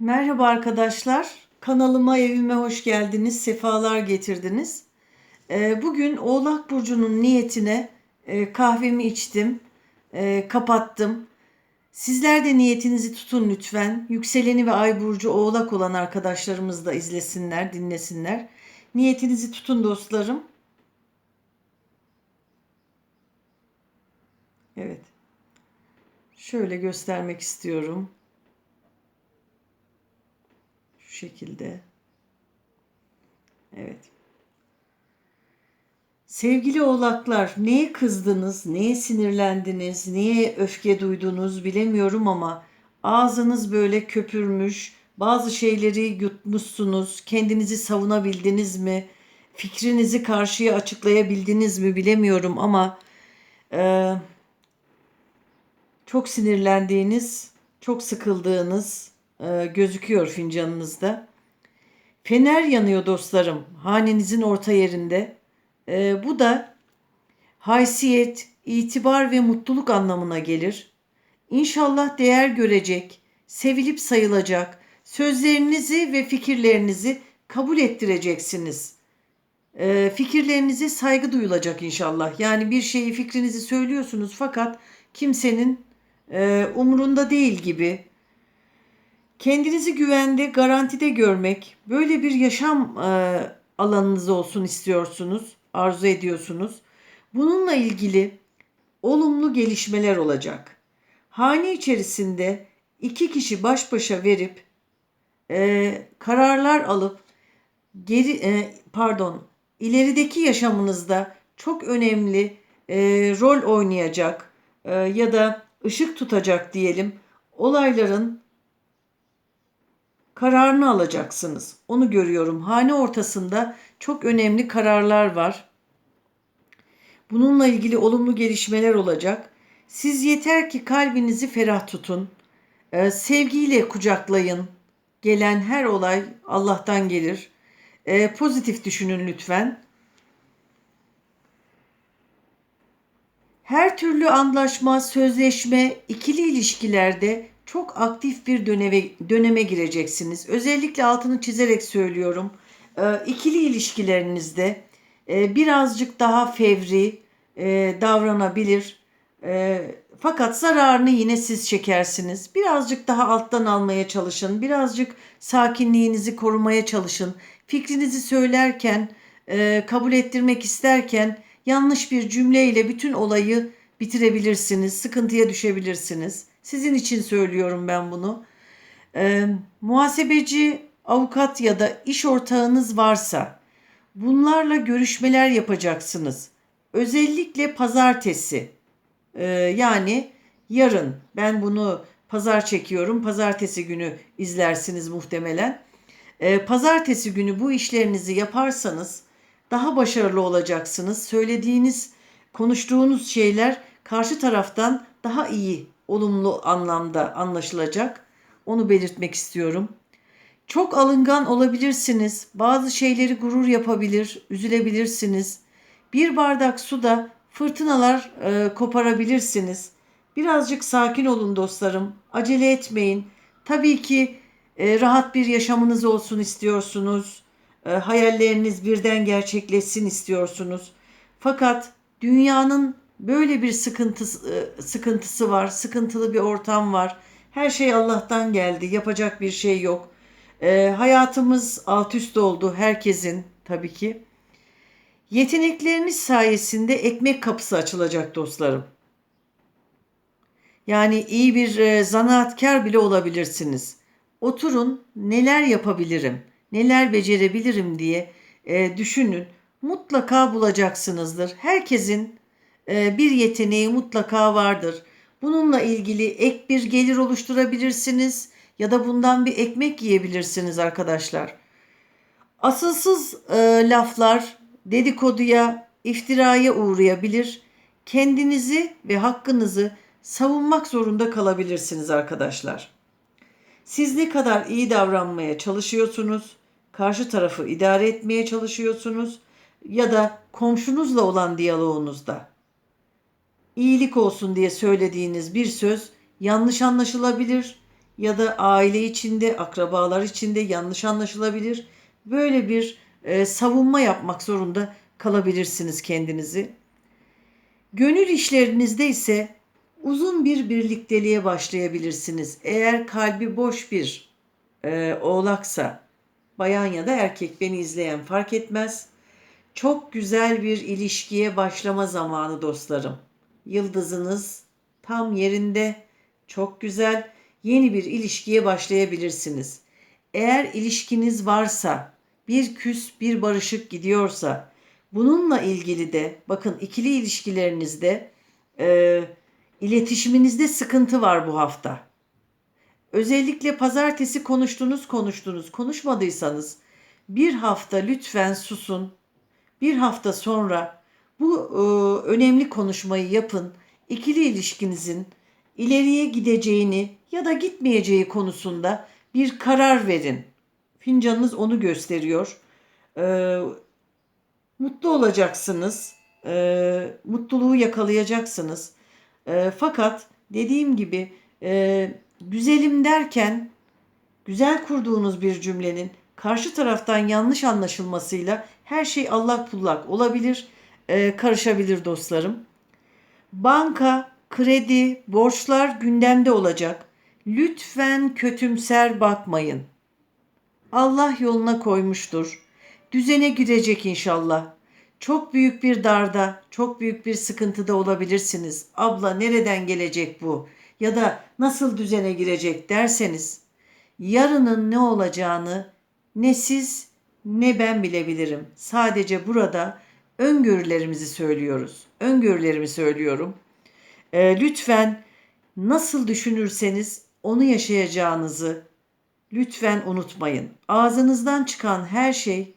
Merhaba arkadaşlar. Kanalıma, evime hoş geldiniz. Sefalar getirdiniz. Ee, Bugün Oğlak Burcu'nun niyetine e, kahvemi içtim. e, Kapattım. Sizler de niyetinizi tutun lütfen. Yükseleni ve Ay Burcu Oğlak olan arkadaşlarımız da izlesinler, dinlesinler. Niyetinizi tutun dostlarım. Evet. Şöyle göstermek istiyorum. Şu şekilde. Evet. Sevgili oğlaklar, neye kızdınız, neye sinirlendiniz, neye öfke duydunuz bilemiyorum ama ağzınız böyle köpürmüş, bazı şeyleri yutmuşsunuz, kendinizi savunabildiniz mi, fikrinizi karşıya açıklayabildiniz mi bilemiyorum ama e, çok sinirlendiğiniz, çok sıkıldığınız e, gözüküyor fincanınızda. Fener yanıyor dostlarım hanenizin orta yerinde. E, bu da haysiyet, itibar ve mutluluk anlamına gelir. İnşallah değer görecek, sevilip sayılacak, sözlerinizi ve fikirlerinizi kabul ettireceksiniz. E, fikirlerinize saygı duyulacak inşallah. Yani bir şeyi fikrinizi söylüyorsunuz fakat kimsenin e, umrunda değil gibi. Kendinizi güvende, garantide görmek, böyle bir yaşam e, alanınız olsun istiyorsunuz, arzu ediyorsunuz. Bununla ilgili olumlu gelişmeler olacak. Hane içerisinde iki kişi baş başa verip e, kararlar alıp geri e, pardon ilerideki yaşamınızda çok önemli e, rol oynayacak e, ya da ışık tutacak diyelim olayların kararını alacaksınız. Onu görüyorum. Hane ortasında çok önemli kararlar var. Bununla ilgili olumlu gelişmeler olacak. Siz yeter ki kalbinizi ferah tutun. Ee, sevgiyle kucaklayın. Gelen her olay Allah'tan gelir. Ee, pozitif düşünün lütfen. Her türlü anlaşma, sözleşme, ikili ilişkilerde çok aktif bir döneme, döneme gireceksiniz. Özellikle altını çizerek söylüyorum. Ee, ikili ilişkilerinizde e, birazcık daha fevri e, davranabilir. E, fakat zararını yine siz çekersiniz. Birazcık daha alttan almaya çalışın. Birazcık sakinliğinizi korumaya çalışın. Fikrinizi söylerken, e, kabul ettirmek isterken yanlış bir cümleyle bütün olayı bitirebilirsiniz. Sıkıntıya düşebilirsiniz. Sizin için söylüyorum ben bunu. E, muhasebeci, avukat ya da iş ortağınız varsa bunlarla görüşmeler yapacaksınız. Özellikle pazartesi e, yani yarın ben bunu pazar çekiyorum. Pazartesi günü izlersiniz muhtemelen. E, pazartesi günü bu işlerinizi yaparsanız daha başarılı olacaksınız. Söylediğiniz, konuştuğunuz şeyler karşı taraftan daha iyi, olumlu anlamda anlaşılacak. Onu belirtmek istiyorum. Çok alıngan olabilirsiniz. Bazı şeyleri gurur yapabilir, üzülebilirsiniz. Bir bardak suda fırtınalar e, koparabilirsiniz. Birazcık sakin olun dostlarım. Acele etmeyin. Tabii ki e, rahat bir yaşamınız olsun istiyorsunuz. E, hayalleriniz birden gerçekleşsin istiyorsunuz. Fakat dünyanın böyle bir sıkıntısı, e, sıkıntısı var. Sıkıntılı bir ortam var. Her şey Allah'tan geldi. Yapacak bir şey yok. E, hayatımız alt üst oldu herkesin tabii ki. Yetenekleriniz sayesinde ekmek kapısı açılacak dostlarım. Yani iyi bir e, zanaatkar bile olabilirsiniz. Oturun neler yapabilirim, neler becerebilirim diye e, düşünün. Mutlaka bulacaksınızdır. Herkesin bir yeteneği mutlaka vardır. Bununla ilgili ek bir gelir oluşturabilirsiniz ya da bundan bir ekmek yiyebilirsiniz arkadaşlar. Asılsız e, laflar dedikoduya, iftiraya uğrayabilir. Kendinizi ve hakkınızı savunmak zorunda kalabilirsiniz arkadaşlar. Siz ne kadar iyi davranmaya çalışıyorsunuz, karşı tarafı idare etmeye çalışıyorsunuz ya da komşunuzla olan diyaloğunuzda iyilik olsun diye söylediğiniz bir söz yanlış anlaşılabilir, ya da aile içinde, akrabalar içinde yanlış anlaşılabilir. Böyle bir e, savunma yapmak zorunda kalabilirsiniz kendinizi. Gönül işlerinizde ise uzun bir birlikteliğe başlayabilirsiniz. Eğer kalbi boş bir e, oğlaksa, bayan ya da erkek beni izleyen fark etmez. Çok güzel bir ilişkiye başlama zamanı dostlarım. Yıldızınız tam yerinde, çok güzel. Yeni bir ilişkiye başlayabilirsiniz. Eğer ilişkiniz varsa, bir küs bir barışık gidiyorsa, bununla ilgili de bakın ikili ilişkilerinizde e, iletişiminizde sıkıntı var bu hafta. Özellikle pazartesi konuştunuz konuştunuz konuşmadıysanız bir hafta lütfen susun. Bir hafta sonra bu e, önemli konuşmayı yapın. İkili ilişkinizin ileriye gideceğini ya da gitmeyeceği konusunda bir karar verin. Fincanınız onu gösteriyor. E, mutlu olacaksınız. E, mutluluğu yakalayacaksınız. E, fakat dediğim gibi e, güzelim derken güzel kurduğunuz bir cümlenin karşı taraftan yanlış anlaşılmasıyla her şey allak pullak olabilir, e, karışabilir dostlarım. Banka, kredi, borçlar gündemde olacak. Lütfen kötümser bakmayın. Allah yoluna koymuştur. Düzene girecek inşallah. Çok büyük bir darda, çok büyük bir sıkıntıda olabilirsiniz. Abla nereden gelecek bu? Ya da nasıl düzene girecek derseniz yarının ne olacağını ne siz ne ben bilebilirim. Sadece burada öngörülerimizi söylüyoruz. Öngörülerimi söylüyorum. E, lütfen nasıl düşünürseniz onu yaşayacağınızı lütfen unutmayın. Ağzınızdan çıkan her şey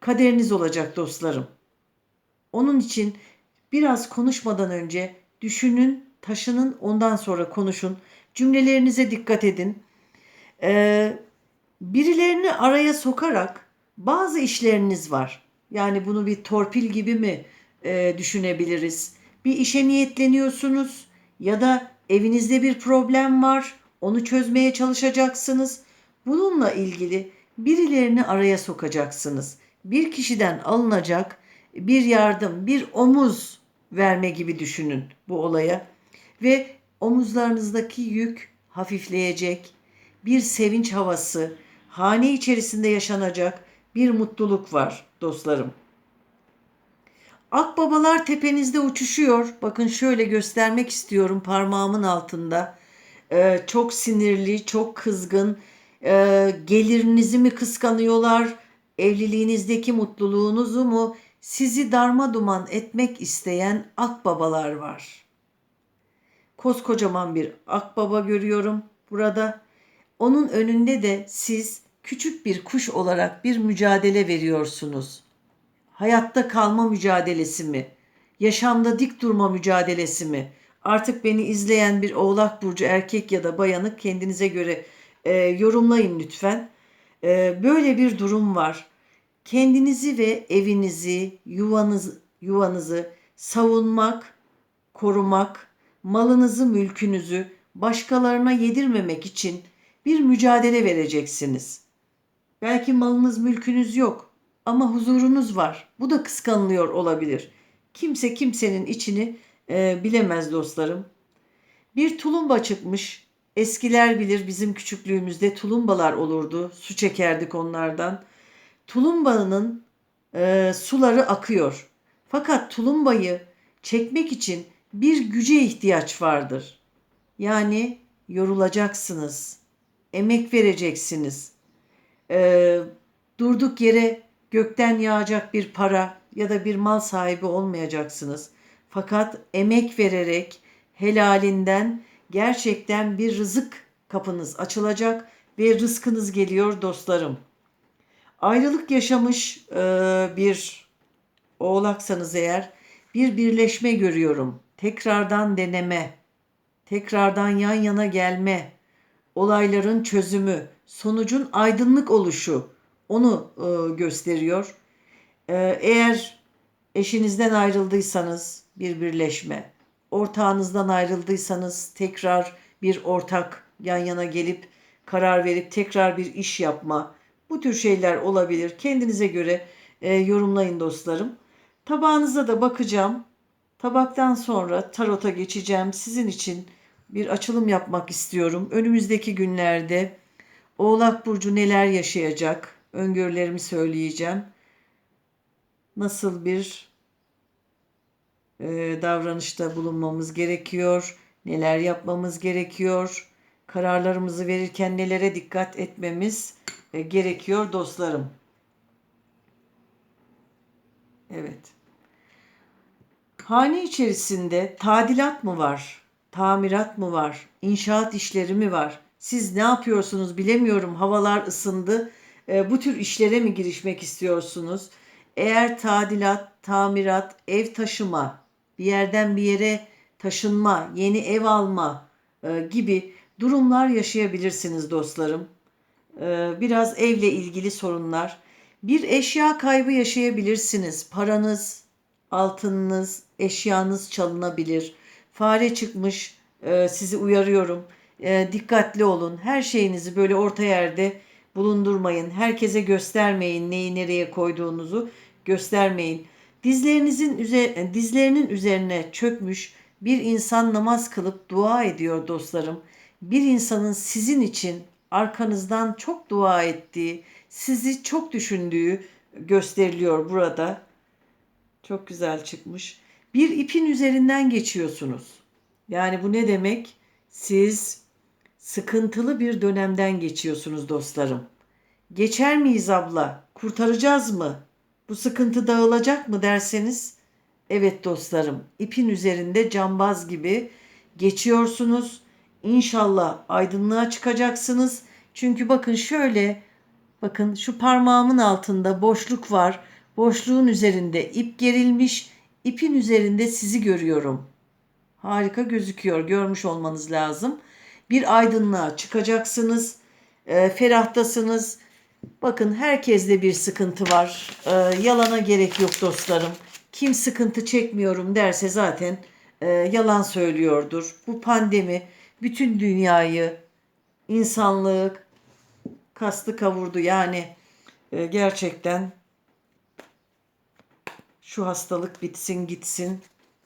kaderiniz olacak dostlarım. Onun için biraz konuşmadan önce düşünün, taşının, ondan sonra konuşun. Cümlelerinize dikkat edin. Ee, birilerini araya sokarak bazı işleriniz var. Yani bunu bir torpil gibi mi e, düşünebiliriz? Bir işe niyetleniyorsunuz ya da evinizde bir problem var. Onu çözmeye çalışacaksınız. Bununla ilgili birilerini araya sokacaksınız. Bir kişiden alınacak bir yardım, bir omuz verme gibi düşünün bu olaya ve omuzlarınızdaki yük hafifleyecek. Bir sevinç havası, hane içerisinde yaşanacak bir mutluluk var dostlarım. Akbabalar tepenizde uçuşuyor. Bakın şöyle göstermek istiyorum parmağımın altında. Ee, çok sinirli, çok kızgın. Ee, gelirinizi mi kıskanıyorlar? Evliliğinizdeki mutluluğunuzu mu? Sizi darma duman etmek isteyen akbabalar var. Koskocaman bir akbaba görüyorum burada. Onun önünde de siz küçük bir kuş olarak bir mücadele veriyorsunuz. Hayatta kalma mücadelesi mi? Yaşamda dik durma mücadelesi mi? Artık beni izleyen bir oğlak burcu erkek ya da bayanı kendinize göre e, yorumlayın lütfen. E, böyle bir durum var. Kendinizi ve evinizi, yuvanız, yuvanızı savunmak, korumak, malınızı, mülkünüzü başkalarına yedirmemek için bir mücadele vereceksiniz. Belki malınız, mülkünüz yok ama huzurunuz var. Bu da kıskanılıyor olabilir. Kimse kimsenin içini e, bilemez dostlarım. Bir tulumba çıkmış. Eskiler bilir bizim küçüklüğümüzde tulumbalar olurdu. Su çekerdik onlardan. Tulumbanın e, suları akıyor. Fakat tulumbayı çekmek için bir güce ihtiyaç vardır. Yani yorulacaksınız, emek vereceksiniz. E, durduk yere gökten yağacak bir para ya da bir mal sahibi olmayacaksınız. Fakat emek vererek helalinden gerçekten bir rızık kapınız açılacak ve rızkınız geliyor dostlarım. Ayrılık yaşamış e, bir oğlaksanız eğer bir birleşme görüyorum. Tekrardan deneme, tekrardan yan yana gelme, olayların çözümü, sonucun aydınlık oluşu onu e, gösteriyor. E, eğer eşinizden ayrıldıysanız bir birleşme, ortağınızdan ayrıldıysanız tekrar bir ortak yan yana gelip karar verip tekrar bir iş yapma. Bu tür şeyler olabilir. Kendinize göre e, yorumlayın dostlarım. Tabağınıza da bakacağım. Tabaktan sonra tarota geçeceğim. Sizin için bir açılım yapmak istiyorum. Önümüzdeki günlerde Oğlak Burcu neler yaşayacak? Öngörülerimi söyleyeceğim. Nasıl bir e, davranışta bulunmamız gerekiyor? Neler yapmamız gerekiyor? Kararlarımızı verirken nelere dikkat etmemiz e, gerekiyor dostlarım? Evet. Hane içerisinde tadilat mı var? Tamirat mı var? İnşaat işleri mi var? Siz ne yapıyorsunuz bilemiyorum. Havalar ısındı. E, bu tür işlere mi girişmek istiyorsunuz? Eğer tadilat, tamirat, ev taşıma, bir yerden bir yere taşınma, yeni ev alma e, gibi durumlar yaşayabilirsiniz dostlarım. E, biraz evle ilgili sorunlar. Bir eşya kaybı yaşayabilirsiniz. Paranız, altınınız, eşyanız çalınabilir. Fare çıkmış, e, sizi uyarıyorum. E, dikkatli olun. Her şeyinizi böyle orta yerde bulundurmayın. Herkese göstermeyin neyi nereye koyduğunuzu göstermeyin. Dizlerinizin üzer dizlerinin üzerine çökmüş bir insan namaz kılıp dua ediyor dostlarım. Bir insanın sizin için arkanızdan çok dua ettiği, sizi çok düşündüğü gösteriliyor burada. Çok güzel çıkmış. Bir ipin üzerinden geçiyorsunuz. Yani bu ne demek? Siz sıkıntılı bir dönemden geçiyorsunuz dostlarım. Geçer miyiz abla? Kurtaracağız mı? Bu sıkıntı dağılacak mı derseniz evet dostlarım ipin üzerinde cambaz gibi geçiyorsunuz. İnşallah aydınlığa çıkacaksınız. Çünkü bakın şöyle bakın şu parmağımın altında boşluk var. Boşluğun üzerinde ip gerilmiş. İpin üzerinde sizi görüyorum. Harika gözüküyor. Görmüş olmanız lazım. Bir aydınlığa çıkacaksınız. E, ferahtasınız. Bakın herkeste bir sıkıntı var. E, yalana gerek yok dostlarım. Kim sıkıntı çekmiyorum derse zaten e, yalan söylüyordur. Bu pandemi bütün dünyayı, insanlığı kastı kavurdu. Yani e, gerçekten şu hastalık bitsin gitsin.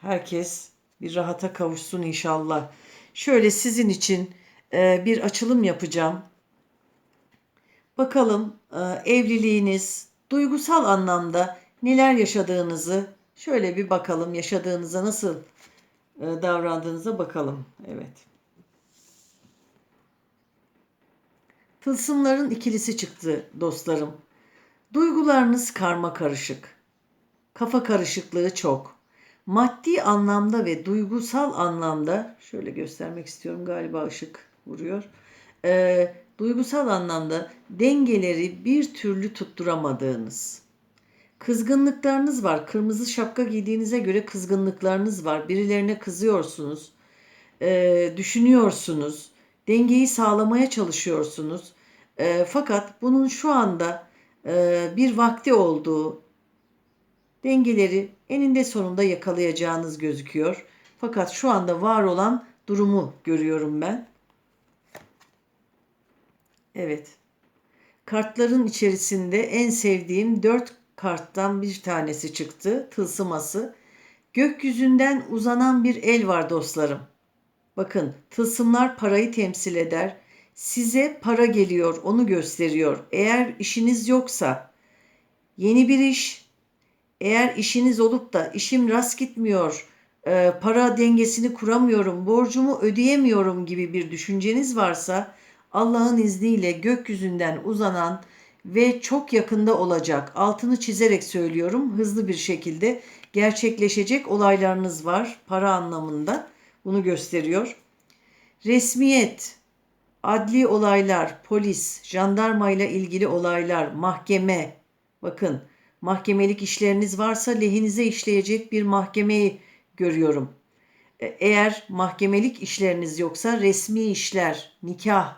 Herkes bir rahata kavuşsun inşallah. Şöyle sizin için e, bir açılım yapacağım. Bakalım e, evliliğiniz duygusal anlamda neler yaşadığınızı şöyle bir bakalım. Yaşadığınıza nasıl e, davrandığınıza bakalım. Evet. Tılsımların ikilisi çıktı dostlarım. Duygularınız karma karışık. Kafa karışıklığı çok. Maddi anlamda ve duygusal anlamda şöyle göstermek istiyorum galiba ışık vuruyor. Ee, duygusal anlamda dengeleri bir türlü tutturamadığınız. Kızgınlıklarınız var. Kırmızı şapka giydiğinize göre kızgınlıklarınız var. Birilerine kızıyorsunuz. Ee, düşünüyorsunuz. Dengeyi sağlamaya çalışıyorsunuz. E, fakat bunun şu anda e, bir vakti olduğu, dengeleri eninde sonunda yakalayacağınız gözüküyor. Fakat şu anda var olan durumu görüyorum ben. Evet. Kartların içerisinde en sevdiğim dört karttan bir tanesi çıktı. Tılsıması. Gökyüzünden uzanan bir el var dostlarım. Bakın tılsımlar parayı temsil eder. Size para geliyor onu gösteriyor. Eğer işiniz yoksa yeni bir iş, eğer işiniz olup da işim rast gitmiyor, e, para dengesini kuramıyorum, borcumu ödeyemiyorum gibi bir düşünceniz varsa Allah'ın izniyle gökyüzünden uzanan ve çok yakında olacak. Altını çizerek söylüyorum. Hızlı bir şekilde gerçekleşecek olaylarınız var para anlamında. Bunu gösteriyor. Resmiyet, adli olaylar, polis, jandarma ile ilgili olaylar, mahkeme. Bakın, mahkemelik işleriniz varsa lehinize işleyecek bir mahkemeyi görüyorum. E, eğer mahkemelik işleriniz yoksa resmi işler, nikah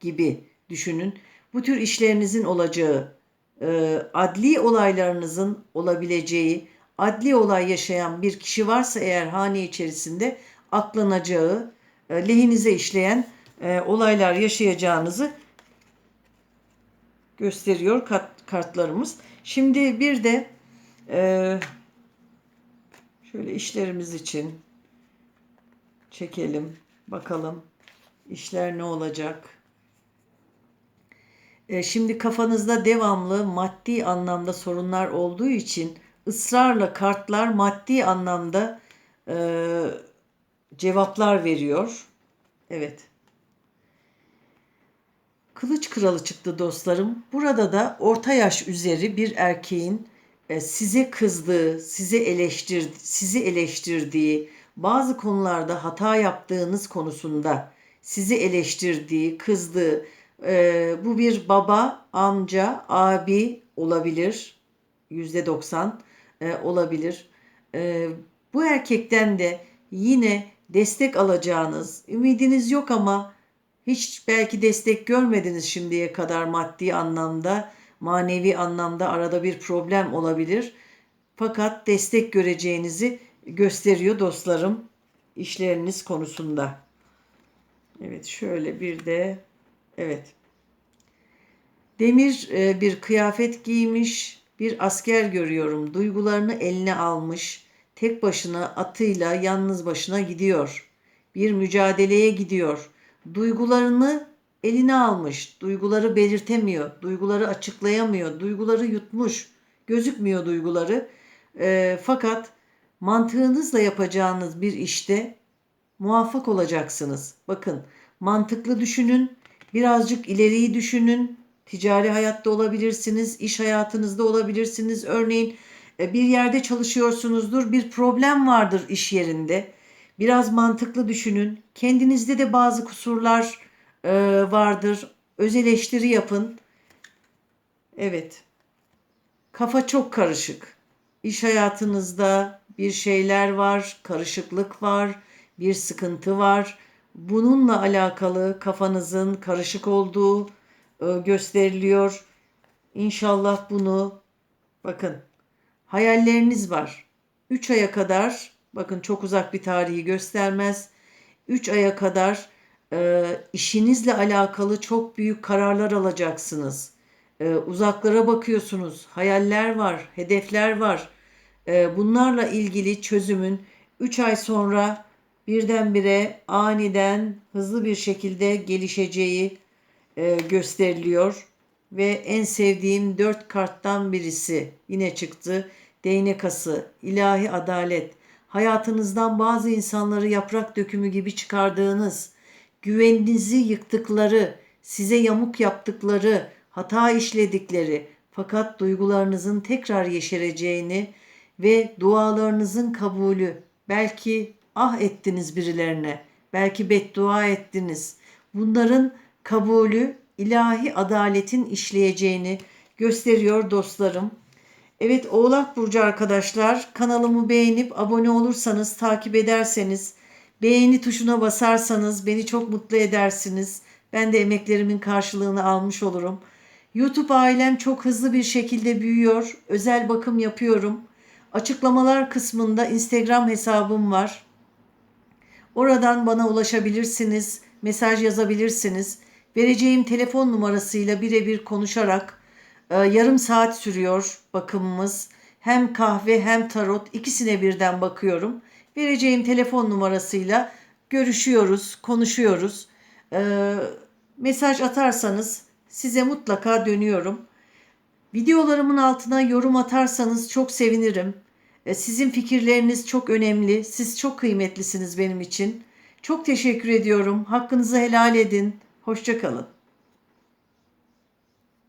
gibi düşünün. Bu tür işlerinizin olacağı, e, adli olaylarınızın olabileceği, adli olay yaşayan bir kişi varsa eğer hane içerisinde aklanacağı, e, lehinize işleyen olaylar yaşayacağınızı gösteriyor kartlarımız. Şimdi bir de e, şöyle işlerimiz için çekelim. Bakalım işler ne olacak. E, şimdi kafanızda devamlı maddi anlamda sorunlar olduğu için ısrarla kartlar maddi anlamda e, cevaplar veriyor. Evet. Kılıç kralı çıktı dostlarım. Burada da orta yaş üzeri bir erkeğin e, size kızdığı, size eleştir, sizi eleştirdiği, bazı konularda hata yaptığınız konusunda sizi eleştirdiği, kızdığı, e, bu bir baba, amca, abi olabilir. Yüzde doksan e, olabilir. Bu erkekten de yine destek alacağınız, ümidiniz yok ama hiç belki destek görmediniz şimdiye kadar maddi anlamda, manevi anlamda arada bir problem olabilir. Fakat destek göreceğinizi gösteriyor dostlarım işleriniz konusunda. Evet şöyle bir de evet. Demir e, bir kıyafet giymiş, bir asker görüyorum. Duygularını eline almış, tek başına atıyla yalnız başına gidiyor. Bir mücadeleye gidiyor. Duygularını eline almış. Duyguları belirtemiyor. Duyguları açıklayamıyor. Duyguları yutmuş. Gözükmüyor duyguları. E, fakat mantığınızla yapacağınız bir işte muvaffak olacaksınız. Bakın mantıklı düşünün, birazcık ileriyi düşünün. Ticari hayatta olabilirsiniz, iş hayatınızda olabilirsiniz. Örneğin e, bir yerde çalışıyorsunuzdur, bir problem vardır iş yerinde. Biraz mantıklı düşünün. Kendinizde de bazı kusurlar e, vardır. Öz eleştiri yapın. Evet. Kafa çok karışık. İş hayatınızda bir şeyler var, karışıklık var, bir sıkıntı var. Bununla alakalı kafanızın karışık olduğu e, gösteriliyor. İnşallah bunu bakın hayalleriniz var. 3 aya kadar bakın çok uzak bir tarihi göstermez. 3 aya kadar e, işinizle alakalı çok büyük kararlar alacaksınız. E, uzaklara bakıyorsunuz. Hayaller var, hedefler var. E, bunlarla ilgili çözümün 3 ay sonra birdenbire aniden hızlı bir şekilde gelişeceği e, gösteriliyor. Ve en sevdiğim dört karttan birisi yine çıktı. Değnek ası, ilahi adalet. Hayatınızdan bazı insanları yaprak dökümü gibi çıkardığınız, güveninizi yıktıkları, size yamuk yaptıkları, hata işledikleri fakat duygularınızın tekrar yeşereceğini ve dualarınızın kabulü, belki ah ettiniz birilerine, belki beddua ettiniz. Bunların kabulü ilahi adaletin işleyeceğini gösteriyor dostlarım. Evet Oğlak Burcu arkadaşlar kanalımı beğenip abone olursanız takip ederseniz beğeni tuşuna basarsanız beni çok mutlu edersiniz. Ben de emeklerimin karşılığını almış olurum. YouTube ailem çok hızlı bir şekilde büyüyor. Özel bakım yapıyorum. Açıklamalar kısmında Instagram hesabım var. Oradan bana ulaşabilirsiniz, mesaj yazabilirsiniz. Vereceğim telefon numarasıyla birebir konuşarak e, yarım saat sürüyor bakımımız. Hem kahve hem tarot ikisine birden bakıyorum. Vereceğim telefon numarasıyla görüşüyoruz, konuşuyoruz. E, mesaj atarsanız size mutlaka dönüyorum. Videolarımın altına yorum atarsanız çok sevinirim. E, sizin fikirleriniz çok önemli. Siz çok kıymetlisiniz benim için. Çok teşekkür ediyorum. Hakkınızı helal edin. Hoşçakalın.